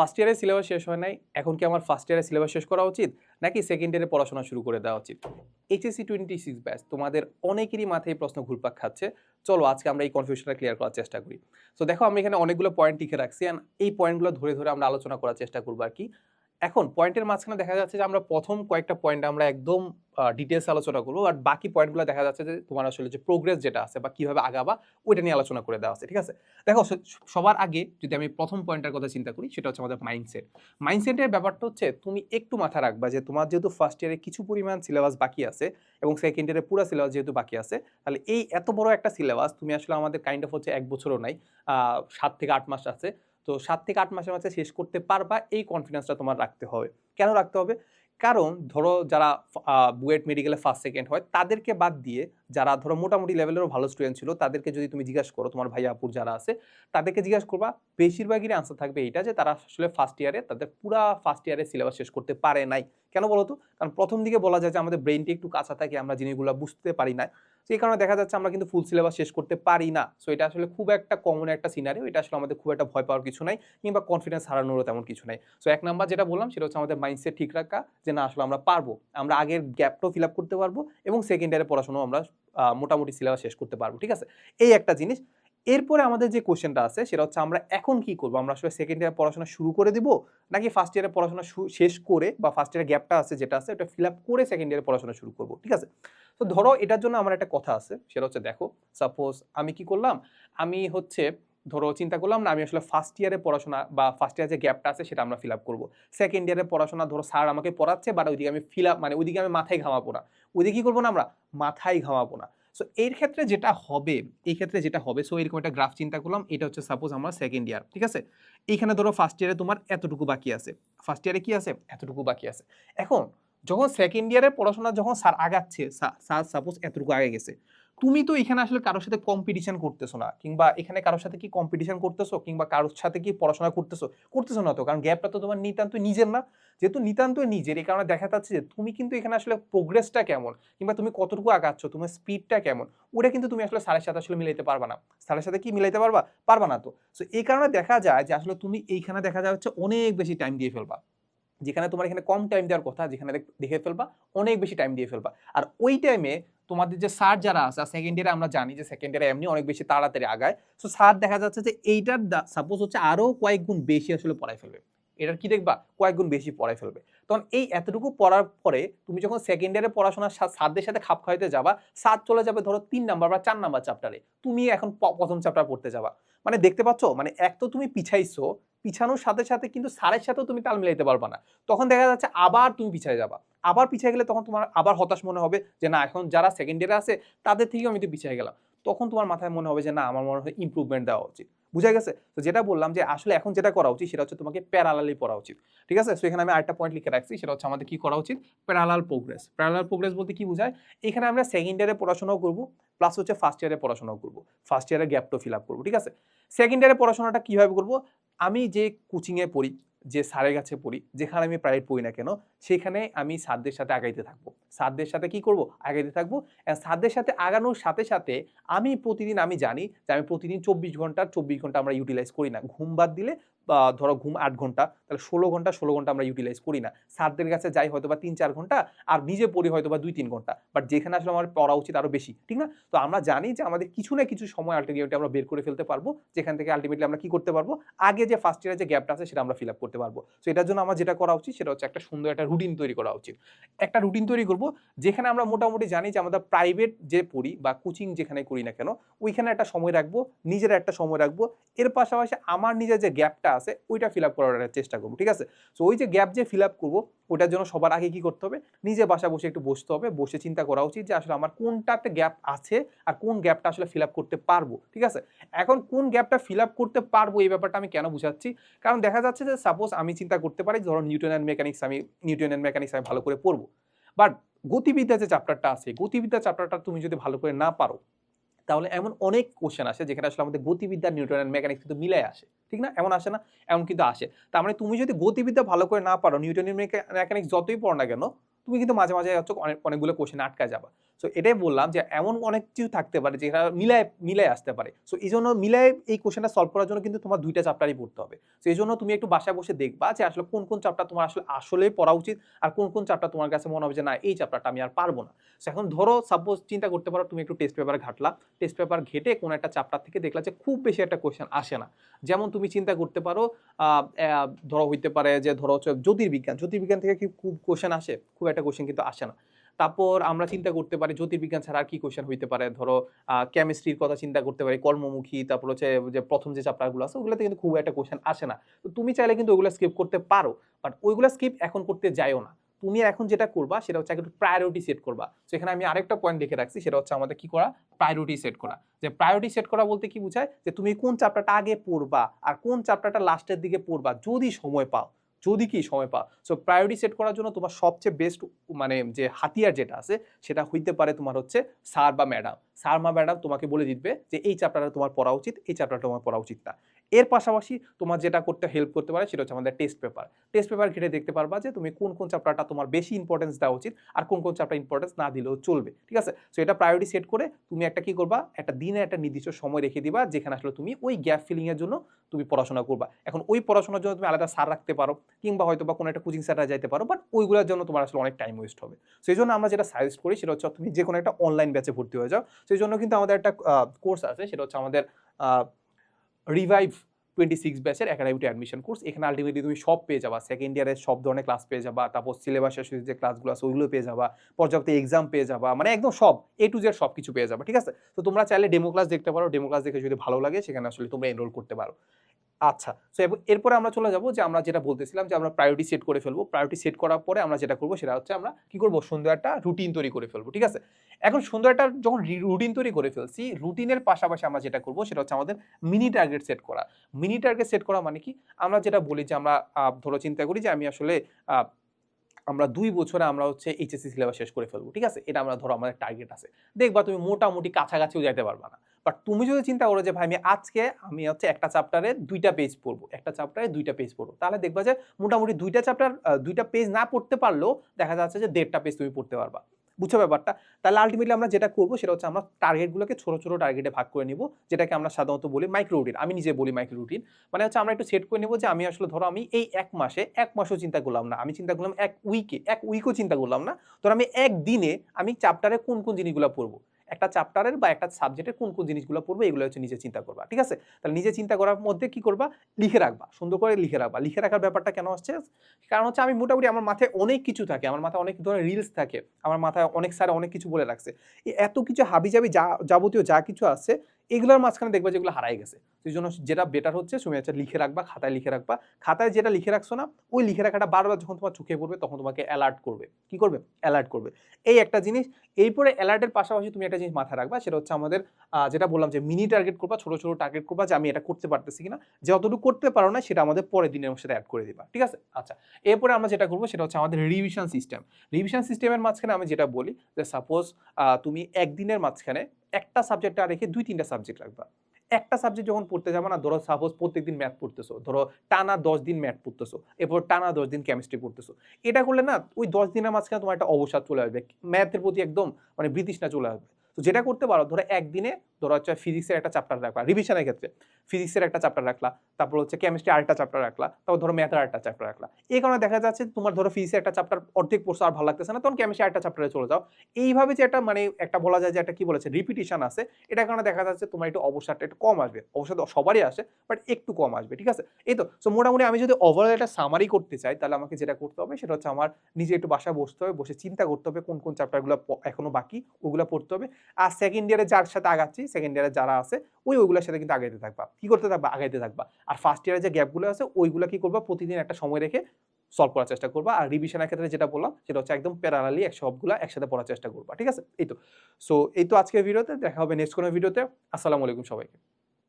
First ইয়ারের syllabus শেষ হয় নাই, এখন কি আমার ফার্স্ট ইয়ারের সিলেবাস শেষ করা উচিত? নাকি সেকেন্ড ইয়ারে পড়াশোনা শুরু করে দেওয়া উচিত? এইচএসসি টোয়েন্টি সিক্স ব্যাচ তোমাদের অনেকেরই মাথায় প্রশ্ন ঘুরপাক খাচ্ছে। চলো, আজকে আমরা এই কনফিউশনটা ক্লিয়ার করার চেষ্টা করি। সো দেখো আমি এখানে অনেকগুলো পয়েন্ট লিখে রাখছি অ্যান্ড এই পয়েন্টগুলো ধরে ধরে আমরা আলোচনা করার চেষ্টা করব আর কি। এখন পয়েন্টের মাঝখানে দেখা যাচ্ছে যে আমরা প্রথম কয়েকটা পয়েন্ট আমরা একদম ডিটেলস আলোচনা করব আর বাকি পয়েন্টগুলো দেখা যাচ্ছে যে তোমার আসলে যে প্রোগ্রেস যেটা আছে বা কীভাবে আগাবা ওইটা নিয়ে আলোচনা করে দেওয়া আছে, ঠিক আছে? দেখো সবার আগে যদি আমি প্রথম পয়েন্টটার কথা চিন্তা করি সেটা হচ্ছে আমাদের মাইন্ডসেট মাইন্ডসেটের ব্যাপারটা হচ্ছে তুমি একটু মাথা রাখবা যে তোমার যেহেতু ফার্স্ট ইয়ারে কিছু পরিমাণ সিলেবাস বাকি আছে এবং সেকেন্ড ইয়ারে পুরো সিলেবাস যেহেতু বাকি আছে, তাহলে এই এত বড় একটা সিলেবাস তুমি আসলে আমাদের কাইন্ড অফ হচ্ছে এক বছরও নাই সাত থেকে আট মাস আছে তো সাত থেকে আট মাসের মাঝে শেষ করতে পারবা, এই কনফিডেন্সটা তোমার রাখতে হবে। কেন রাখতে হবে? কারণ ধরো যারা বুয়েট মেডিকেলে ফার্স্ট সেকেন্ড হয়, তাদেরকে বাদ দিয়ে যারা ধরো মোটামুটি লেভেলেরও ভালো স্টুডেন্ট ছিল, তাদেরকে যদি তুমি জিজ্ঞাসা করো, তোমার ভাই আপুর যারা আছে, তাদেরকে জিজ্ঞাসা করবা, বেশিরভাগেরই আনসার থাকবে এইটা যে তারা আসলে ফার্স্ট ইয়ারে তাদের পুরা ফার্স্ট ইয়ারে সিলেবাস শেষ করতে পারে নাই। কেন বলো তো কারণ প্রথম দিকে বলা যায় যে আমাদের ব্রেনটি একটু কাঁচা থাকে, আমরা জিনিসগুলো বুঝতে পারি না সেই কারণে দেখা যাচ্ছে আমরা কিন্তু ফুল সিলেবাস শেষ করতে পারি না। সো এটা আসলে খুব একটা কমন একটা সিনারিও এটা আসলে আমাদের খুব একটা ভয় পাওয়ার কিছু নাই, কিংবা কনফিডেন্স হারানোরও তেমন কিছু নাই। সো এক নাম্বার যেটা বললাম, সেটা হচ্ছে আমাদের মাইন্ডসেট ঠিক রাখা, যে না, আসলে আমরা পারব, আমরা আগের গ্যাপটাও ফিল আপ করতে পারব, এবং সেকেন্ড ইয়ারে পড়াশোনাও আমরা মোটামুটি সিলেবাস শেষ করতে পারব, ঠিক আছে? এই একটা জিনিস এরপরে আমাদের যে কোশ্চেনটা আছে সেটা হচ্ছে আমরা এখন কি করব? আমরা আসলে সেকেন্ড ইয়ার পড়াশোনা শুরু করে দিব নাকি ফার্স্ট ইয়ারে পড়াশোনা শেষ করে বা ফার্স্ট ইয়ারের গ্যাপটা আছে যেটা আছে ওটা ফিল আপ করে সেকেন্ড ইয়ারে পড়াশোনা শুরু করব ঠিক আছে? তো ধরো এটার জন্য আমার একটা কথা আছে সেটা হচ্ছে দেখো সাপোজ আমি কি করলাম? আমি হচ্ছে ধরো চিন্তা করলাম না আমি আসলে ফার্স্ট ইয়ারে পড়াশোনা বা ফার্স্ট ইয়ার যে গ্যাপটা আছে সেটা আমরা ফিল আপ করব। সেকেন্ড ইয়ারে পড়াশোনা ধরো স্যার আমাকে পড়াচ্ছে বাট ওইদিকে আমি ফিল আপ মানে ওইদিকে আমি মাথায় ঘামাবো না। ওইদিকে কি করব না আমরা? মাথায় ঘামাবো না। সো এর ক্ষেত্রে যেটা হবে, এই ক্ষেত্রে যেটা হবে সো এরকম একটা গ্রাফ চিন্তা করলাম, এটা হচ্ছে সাপোজ আমার সেকেন্ড ইয়ার ঠিক আছে? এইখানে ধরো ফার্স্ট ইয়ারে তোমার এতটুকু বাকি আছে। ফার্স্ট ইয়ারে কি আছে? এতটুকু বাকি আছে। এখন, যখন সেকেন্ড ইয়ারে পড়াশোনা যখন স্যার আগাচ্ছে স্যার সাপোজ এতটুকু আগে গেছে তুমি তো এখানে আসলে কারোর সাথে কম্পিটিশন করতেছো না, কিংবা এখানে কারোর সাথে কি কম্পিটিশন করতেছো, কিংবা কারোর সাথে কি পড়াশোনা করতেছো করতেছো না তো, কারণ গ্যাপটা তো তোমার নিতান্ত নিজের না। যেহেতু নিতান্ত নিজের, এই কারণে দেখা যাচ্ছে যে তুমি কিন্তু এখানে আসলে প্রোগ্রেসটা কেমন, কিংবা তুমি কতটুকু আগাচ্ছ, তোমার স্পিডটা কেমন, ওটা কিন্তু তুমি আসলে স্যারের সাথে আসলে মিলাইতে পারবা না। স্যারের সাথে কি মিলাইতে পারবা? পারবা না তো। সো এই কারণে দেখা যায় যে আসলে তুমি এইখানে দেখা যাচ্ছে অনেক বেশি টাইম দিয়ে ফেলবা। যেখানে তোমার এখানে কম টাইম দেওয়ার কথা, যেখানে দেখে ফেলবা, অনেক বেশি টাইম দিয়ে ফেলবা। আর ওই টাইমে তোমাদের যে স্যার যারা আছে সেকেন্ড ইয়ারে আমরা জানি যে সেকেন্ড ইয়ারে এমনি অনেক বেশি তাড়াতাড়ি আগায়। সো স্যার দেখা যাচ্ছে যে এইটার সাপোজ হচ্ছে আরও কয়েক গুণ বেশি আসলে পড়াই ফেলবে। এটার কি দেখবা? কয়েক গুণ বেশি পড়াই ফেলবে। তখন এই এতটুকু পড়ার পরে তুমি যখন সেকেন্ড ইয়ারে পড়াশোনার সা- স্যারদের সাথে খাপ খাওয়াইতে যাবা, স্যার চলে যাবে ধরো তিন নাম্বার বা চার নাম্বার চ্যাপ্টারে তুমি এখন প্রথম চ্যাপ্টার পড়তে যাবা। মানে দেখতে পাচ্ছ? মানে এক তো তুমি পিছাইছো, পিছানোর সাথে সাথে কিন্তু সারের সাথেও তুমি তাল মিলাইতে পারবে না। তখন দেখা যাচ্ছে আবার তুমি পিছিয়ে যাবা। আবার পিছিয়ে গেলে তখন তোমার আবার হতাশ মনে হবে যে, না, এখন যারা সেকেন্ড ইয়ারে আছে, তাদের থেকেও আমি তো পিছিয়ে গেলাম। তখন তোমার মাথায় মনে হবে যে, না, আমার মনে হয় ইম্প্রুভমেন্ট দেওয়া উচিত। বুঝা গেছে? তো যেটা বললাম যে আসলে এখন যেটা করা উচিত সেটা হচ্ছে তোমাকে প্যারালালি পড়া উচিত। ঠিক আছে? সো এখানে আমি আরেকটা পয়েন্ট লিখে রাখছি, সেটা হচ্ছে আমাদের কি করা উচিত? প্যারালাল প্রোগ্রেস প্যারালাল প্রোগ্রেস বলতে কি বোঝায়? এখানে আমরা সেকেন্ড ইয়ারে পড়াশোনাও করব প্লাস হচ্ছে ফার্স্ট ইয়ারে পড়াশোনাও করব। ফার্স্ট ইয়ারে গ্যাপটাও ফিল আপ করব, ঠিক আছে? সেকেন্ড ইয়ারে পড়াশোনাটা কীভাবে করব? আমি যে কোচিংয়ে পড়ি যে সারের কাছে পড়ি, যেখানে আমি প্রায় পড়ি না কেন, সেখানে আমি সাদদের সাথে আগাইতে থাকব। সাদদের সাথে কি করব? আগাইতে থাকব। স্যারদের সাথে আগানোর সাথে সাথে আমি প্রতিদিন আমি জানি যে আমি প্রতিদিন চব্বিশ ঘণ্টা চব্বিশ ঘণ্টা আমরা ইউটিলাইজ করি না। ঘুম বাদ দিলে ধরো ঘুম আট ঘণ্টা, তাহলে ষোলো ঘণ্টা ষোলো ঘণ্টা আমরা ইউটিলাইজ করি না। স্যারদের কাছে যাই হয়তো বা তিন চার ঘণ্টা, আর নিজে পড়ি হয়তো বা দুই তিন ঘণ্টা। বাট যেখানে আসলে আমার পড়া উচিত আরও বেশি, ঠিক না? তো আমরা জানি যে আমাদের কিছু না কিছু সময় আলটিমেটলি আমরা বের করে ফেলতে পারব, যেখান থেকে আলটিমেটলি আমরা কি করতে পারব? আগে যে ফার্স্ট ইয়ারের যে গ্যাপটা আছে সেটা আমরা ফিল আপ করতে পারব। তো এটার জন্য আমার যেটা করা উচিত সেটা হচ্ছে একটা সুন্দর একটা রুটিন তৈরি করা উচিত। একটা রুটিন তৈরি করব, যেখানে আমরা মোটামুটি জানি যে আমাদের প্রাইভেট যে পড়ি বা কোচিং যেখানে করি না কেন, ওইখানে একটা সময় রাখব, নিজের একটা সময় রাখব। এর পাশাপাশি আমার নিজের যে গ্যাপটা আছে, ওইটা ফিল আপ করার চেষ্টা করব, ঠিক আছে? সো ওই যে গ্যাপ যে ফিল আপ করব, ওইটার জন্য সবার আগে কি করতে হবে? নিজে বাসা বসে একটু বসতে হবে, বসে চিন্তা করা উচিত যে আসলে আমার কোনটাতে গ্যাপ আছে আর কোন গ্যাপটা আসলে ফিল আপ করতে পারব, ঠিক আছে? এখন কোন গ্যাপটা ফিল আপ করতে পারব, এই ব্যাপারটা আমি কেন বুঝাচ্ছি? কারণ দেখা যাচ্ছে যে সাপোজ আমি চিন্তা করতে পারি, ধরো নিউটন অ্যান্ড মেকানিক্স আমি নিউটন অ্যান্ড মেকানিক্স আমি ভালো করে পড়ব। বাট গতিবিদ্যা যে চ্যাপ্টারটা আছে, গতিবিদ্যা চ্যাপ্টারটা তুমি যদি ভালো করে না পারো তাহলে এমন অনেক কোশ্চেন আসে যেখানে আসলে আমাদের গতিবিদ্যা নিউটন অ্যান্ড মেকানিক্স কিন্তু মিলে আসে। ঠিক না? এমন আসে না, এমন কিন্তু আসে। তার মানে তুমি যদি গতিবিদ্যা ভালো করে না পারো নিউটনের মেকানিক্স যতই পড়ো না কেন, তুমি কিন্তু মাঝে মাঝে হচ্ছে অনেক, অনেকগুলো কোশ্চেন আটকা যাবা। সো এটাই বললাম যে এমন অনেক কিছু থাকতে পারে যেটা মিলায় মিলায় আসতে পারে। সো এই জন্য মিলায় এই কোশ্চেনটা সলভ করার জন্য কিন্তু তোমার দুইটা চ্যাপ্টারই পড়তে হবে। সো এই জন্য তুমি একটু বাসায় বসে দেখবা যে আসলে কোন কোন চ্যাপ্টার তোমার আসলে আসলেই পড়া উচিত আর কোন কোন চ্যাপ্টার তোমার কাছে মনে হবে যে না, এই চ্যাপ্টারটা আমি আর পারব না। সো এখন ধরো সাপোজ চিন্তা করতে পারো তুমি একটু টেস্ট পেপার ঘাটলা। টেস্ট পেপার ঘেটে কোনো একটা চ্যাপ্টার থেকে দেখলা যে খুব বেশি একটা কোশ্চেন আসে না। যেমন তুমি চিন্তা করতে পারো ধরো হইতে পারে যে ধরো জ্যোতির্বিজ্ঞান। জ্যোতির্বিজ্ঞান থেকে কি খুব কোশ্চেন আসে? খুব একটা কোশ্চেন কিন্তু আসে না। তারপর আমরা চিন্তা করতে পারি, জ্যোতির্বিজ্ঞান ছাড়া আর কি কোশ্চেন হইতে পারে? ধরো কেমিস্ট্রির কথা চিন্তা করতে পারি, কর্মমুখী, তারপর হচ্ছে যে প্রথম যে চ্যাপ্টারগুলো আছে, ওগুলোতে কিন্তু খুব একটা কোশ্চেন আসে না। তো তুমি চাইলে কিন্তু ওগুলো স্কিপ করতে পারো বাট ওইগুলো স্কিপ এখন করতে যাইও না। তুমি এখন যেটা করবা, সেটা হচ্ছে একটু প্রায়োরিটি সেট করবা। তো এখানে আমি আরেকটা পয়েন্ট লিখে রাখছি, সেটা হচ্ছে আমাদের কি করা? প্রায়োরিটি সেট করা। যে প্রায়োরিটি সেট করা বলতে কি বোঝায়? যে তুমি কোন চ্যাপ্টারটা আগে পড়বা, আর কোন চ্যাপ্টারটা লাস্টের দিকে পড়বা, যদি সময় পাও। যদি কি সময় পা সো প্রায়োরিটি সেট করার জন্য তোমার সবচেয়ে বেস্ট মানে যে হাতিয়ার যেটা আছে, সেটা হইতে পারে তোমার হচ্ছে স্যার বা ম্যাডাম স্যার বা ম্যাডাম তোমাকে বলে দিবে যে, এই চ্যাপ্টারটা তোমার পড়া উচিত, এই চ্যাপ্টারটা তোমার পড়া উচিত না। এর পাশাপাশি তোমার যেটা করতে হেল্প করতে পারে সেটা হচ্ছে আমাদের টেস্ট পেপার টেস্ট পেপার ঘেটে দেখতে পারবা যে তুমি কোন কোন চ্যাপ্টারটা তোমার বেশি ইম্পর্টেন্স দেওয়া উচিত আর কোন কোন চ্যাপ্টার ইম্পর্টেন্স না দিলেও চলবে, ঠিক আছে? সো এটা প্রায়োরিটি সেট করে তুমি একটা কি করবা? একটা দিনে একটা নির্দিষ্ট সময় রেখে দিবা যেখানে আসলে তুমি ওই গ্যাপ ফিলিংয়ের জন্য তুমি পড়াশোনা করবা। এখন ওই পড়াশোনার জন্য তুমি আলাদা সার রাখতে পারো কিংবা হয়তো বা কোনো একটা কোচিং সেন্টারে যাইতে পারো বাট ওইগুলোর জন্য তোমার আসলে অনেক টাইম ওয়েস্ট হবে। সেই জন্য আমরা যেটা সাজেস্ট করি সেটা হচ্ছে তুমি যে কোনো একটা অনলাইন ব্যাচে ভর্তি হয়ে যাও। সেই জন্য কিন্তু আমাদের একটা কোর্স আছে, সেটা হচ্ছে আমাদের রিভাইভ টোয়েন্টি সিক্স ব্যাচের একাডেমিতে অ্যাডমিশন কোর্স এখানে আলটিমেটলি তুমি সব পেয়ে যাবা। সেকেন্ড ইয়ারের সব ধরনের ক্লাস পেয়ে যাবা। তারপর সিলেবাসের সাথে যে ক্লাসগুলো আছে, ওইগুলো পেয়ে যাবা। পর্যাপ্ত এক্সাম পেয়ে যাবা। মানে একদম সব এ টু জেড সব কিছু পেয়ে যাবা, ঠিক আছে? তো তোমরা চাইলে ডেমো ক্লাস দেখতে পারো। ডেমো ক্লাস দেখে যদি ভালো লাগে, সেখানে আসলে তোমরা এনরোল করতে পারো। আচ্ছা সো এরপরে আমরা চলে যাব যে আমরা যেটা বলতেছিলাম যে আমরা প্রায়োরিটি সেট করে ফেলব। প্রায়োরিটি সেট করার পরে আমরা যেটা করব সেটা হচ্ছে আমরা কি করব? সুন্দর একটা রুটিন তৈরি করে ফেলব, ঠিক আছে? এখন সুন্দর একটা যখন রুটিন তৈরি করে ফেলছি রুটিনের পাশাপাশি আমরা যেটা করব সেটা হচ্ছে আমাদের মিনি টার্গেট সেট করা। মিনি টার্গেট সেট করা মানে কি? আমরা যেটা বলি যে আমরা ধরো চিন্তা করি যে আমি আসলে আমরা দুই বছরে আমরা হচ্ছে এইচএসসি সিলেবাস শেষ করে ফেলব, ঠিক আছে? এটা আমরা ধরো আমাদের টার্গেট আছে। দেখবা তুমি মোটামুটি কাছাকাছিও যাইতে পারবা না। বাট তুমি যদি চিন্তা করো যে, ভাই, আমি আজকে আমি হচ্ছে একটা চ্যাপ্টারে দুইটা পেজ পড়ব, একটা চ্যাপ্টারে দুইটা পেজ পড়ব, তাহলে দেখবা যে, মোটামুটি দুইটা চ্যাপ্টার দুইটা পেজ না পড়তে পারলেও দেখা যাচ্ছে যে, দেড়টা পেজ তুমি পড়তে পারবা। বুঝছ ব্যাপারটা? তাহলে আলটিমেটলি আমরা যেটা করব সেটা হচ্ছে আমরা টার্গেটগুলোকে ছোটো ছোটো টার্গেটে ভাগ করে নিব, যেটাকে আমরা সাধারণত বলি মাইক্রো রুটিন আমি নিজে বলি মাইক্রো রুটিন মানে হচ্ছে আমরা একটু সেট করে নেব যে, আমি আসলে ধরো আমি এই এক মাসে, এক মাসও চিন্তা করলাম না। আমি চিন্তা করলাম এক উইকে এক উইকও চিন্তা করলাম না। ধরো আমি এক দিনে আমি চ্যাপ্টারে কোন কোন জিনিসগুলো পড়ব? একটা চ্যাপ্টারের বা একটা সাবজেক্টের কোন কোন জিনিসগুলো পড়বে, এগুলো হচ্ছে নিজে চিন্তা করবা, ঠিক আছে? তাহলে নিজে চিন্তা করার মধ্যে কি করবা? লিখে রাখবা, সুন্দর করে লিখে রাখবা। লিখে রাখার ব্যাপারটা কেন আসছে? কারণ হচ্ছে আমি মোটামুটি আমার মাথায় অনেক কিছু থাকে, আমার মাথায় অনেক ধরনের রিলস থাকে, আমার মাথায় অনেক স্যার অনেক কিছু বলে রাখছে। এত কিছু হাবি হাবিজাবি যা যাবতীয় যা কিছু আছে এগুলোর মাঝখানে দেখবা যেগুলো হারাই গেছে। সেই জন্য যেটা বেটার হচ্ছে, তুমি হচ্ছে লিখে রাখবা, খাতায় লিখে রাখবা। খাতায় যেটা লিখে রাখছো না, ওই লিখে রাখাটা বারবার যখন তোমার চোখে পড়বে, তখন তোমাকে অ্যালার্ট করবে। কি করবে? অ্যালার্ট করবে। এই একটা জিনিস, এরপরে অ্যালার্টের পাশাপাশি তুমি একটা জিনিস মাথায় রাখবা, সেটা হচ্ছে আমাদের যেটা বললাম যে মিনি টার্গেট করবা, ছোটো ছোটো টার্গেট করবা যে আমি এটা করতে পারতেছি কিনা। যতটুকু করতে পারো না, সেটা আমাদের পরের দিনের সাথে অ্যাড করে দিবা। ঠিক আছে? আচ্ছা এরপরে আমরা যেটা করব, সেটা হচ্ছে আমাদের রিভিশন সিস্টেম রিভিশন সিস্টেমের মাঝখানে আমি যেটা বলি, যে সাপোজ তুমি একদিনের মাঝখানে একটা সাবজেক্ট আর রেখে দুই, তিনটা সাবজেক্ট রাখবা। একটা সাবজেক্ট যখন পড়তে যাব না, ধরো সাপোজ প্রত্যেকদিন ম্যাথ পড়তেছো, ধরো টানা দশ দিন ম্যাথ পড়তেছো, এরপর টানা দশ দিন কেমিস্ট্রি পড়তেছো। এটা করলে না, ওই দশ দিনের মাঝখানে তোমার একটা অবসাদ চলে আসবে। ম্যাথের প্রতি একদম মানে ব্রিটিশনা চলে আসবে। তো যেটা করতে পারো, ধরো একদিনে ধরো হচ্ছে ফিজিক্সের একটা চ্যাপ্টার রাখলা রিভিশনের ক্ষেত্রে। ফিজিক্সের একটা চ্যাপ্টার রাখলা, তারপর হচ্ছে কেমিস্ট্রি আরেকটা চ্যাপ্টার রাখলা, তারপর ধরো ম্যাথের আরেকটা চ্যাপ্টার রাখলা। এই কারণে দেখা যাচ্ছে তোমার ধরো ফিজিক্সের একটা চ্যাপ্টার অর্ধেক পড়ছো আর ভালো লাগতেছে না, তখন কেমিস্ট্রি আরেকটা চ্যাপ্টারে চলে যাও। এইভাবে যে একটা মানে একটা বলা যায় যে একটা কি বলেছে রিপিটিশন আছে এটা কারণে দেখা যাচ্ছে তোমার একটু অবসাদটা একটু কম আসবে। অবসাদ সবারই আসে বাট একটু কম আসবে, ঠিক আছে? এই তো সো মোটামুটি আমি যদি ওভারঅল একটা সামারি করতে চাই, তাহলে আমাকে যেটা করতে হবে সেটা হচ্ছে আমার নিজে একটু বাসায় বসতে হবে, বসে চিন্তা করতে হবে কোন কোন চ্যাপ্টারগুলো এখনও বাকি, ওগুলো পড়তে হবে। আর সেকেন্ড ইয়ারে যার সাথে আগাচ্ছি সেকেন্ড ইয়ারে যারা আছে, ওই ওইগুলোর সাথে কিন্তু আগাইতে থাকবা। কি করতে থাকবা? আগাইতে থাকবা। আর ফার্স্ট ইয়ারে যে গ্যাপগুলো আছে, ওইগুলো কি করবা? প্রতিদিন একটা সময় রেখে সলভ করার চেষ্টা করবা। আর রিভিশনের ক্ষেত্রে যেটা বললাম, সেটা হচ্ছে একদম প্যারালালি এক সবগুলো একসাথে পড়ার চেষ্টা করবা, ঠিক আছে? এই তো। সো এই তো আজকের ভিডিওতে, দেখা হবে নেক্সট কোনো ভিডিওতে। আসসালামু আলাইকুম সবাইকে।